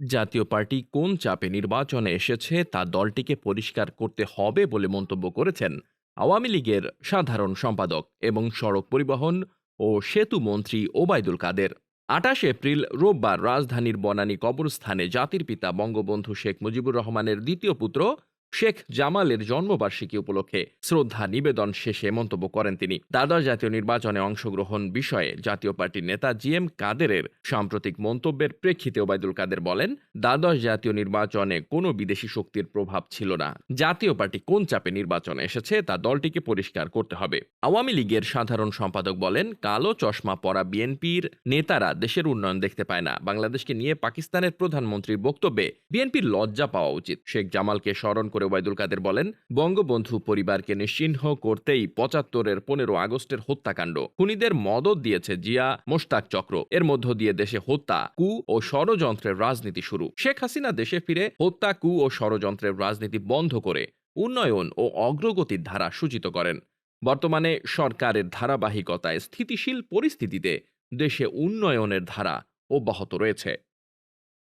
জাতীয় পার্টি কোন চাপে নির্বাচনে এসেছে তা দলটিকে পরিষ্কার করতে হবে বলে মন্তব্য করেছেন আওয়ামী লীগের সাধারণ সম্পাদক এবং সড়ক পরিবহন ও সেতু মন্ত্রী ওবায়দুল কাদের। আটাশ এপ্রিল রোববার রাজধানীর বনানী কবরস্থানে জাতির পিতা বঙ্গবন্ধু শেখ মুজিবুর রহমানের দ্বিতীয় পুত্র শেখ জামালের জন্মবার্ষিকী উপলক্ষে শ্রদ্ধা নিবেদন শেষে মন্তব্য করেন তিনি। দ্বাদশ জাতীয় নির্বাচনে অংশগ্রহণ বিষয়ে জাতীয় পার্টির নেতা জি এম কাদেরের সাম্প্রতিক মন্তব্যের প্রেক্ষিতে ওবায়দুল কাদের বলেন, দ্বাদশ জাতীয় নির্বাচনে কোনো বিদেশি শক্তির প্রভাব ছিল না। জাতীয় পার্টি কোন চাপে নির্বাচনে এসেছে তা দলটিকে পরিষ্কার করতে হবে। আওয়ামী লীগের সাধারণ সম্পাদক বলেন, কালো চশমা পরা বিএনপির নেতারা দেশের উন্নয়ন দেখতে পায় না। বাংলাদেশকে নিয়ে পাকিস্তানের প্রধানমন্ত্রীর বক্তব্যে বিএনপির লজ্জা পাওয়া উচিত। শেখ জামালকে স্মরণ করে ওবায়দুল কাদের বলেন, বঙ্গবন্ধু পরিবারকে নিশ্চিহ্ন করতেই পঁচাত্তরের পনেরো আগস্টের হত্যাকাণ্ড। খুনিদের মদত দিয়েছে জিয়া মোশতাক চক্র। এর মধ্য দিয়ে দেশে হত্যা, কু ও ষড়যন্ত্রের রাজনীতি শুরু। শেখ হাসিনা দেশে ফিরে হত্যা, কু ও ষড়যন্ত্রের রাজনীতি বন্ধ করে উন্নয়ন ও অগ্রগতির ধারা সূচিত করেন। বর্তমানে সরকারের ধারাবাহিকতায় স্থিতিশীল পরিস্থিতিতে দেশে উন্নয়নের ধারা অব্যাহত রয়েছে।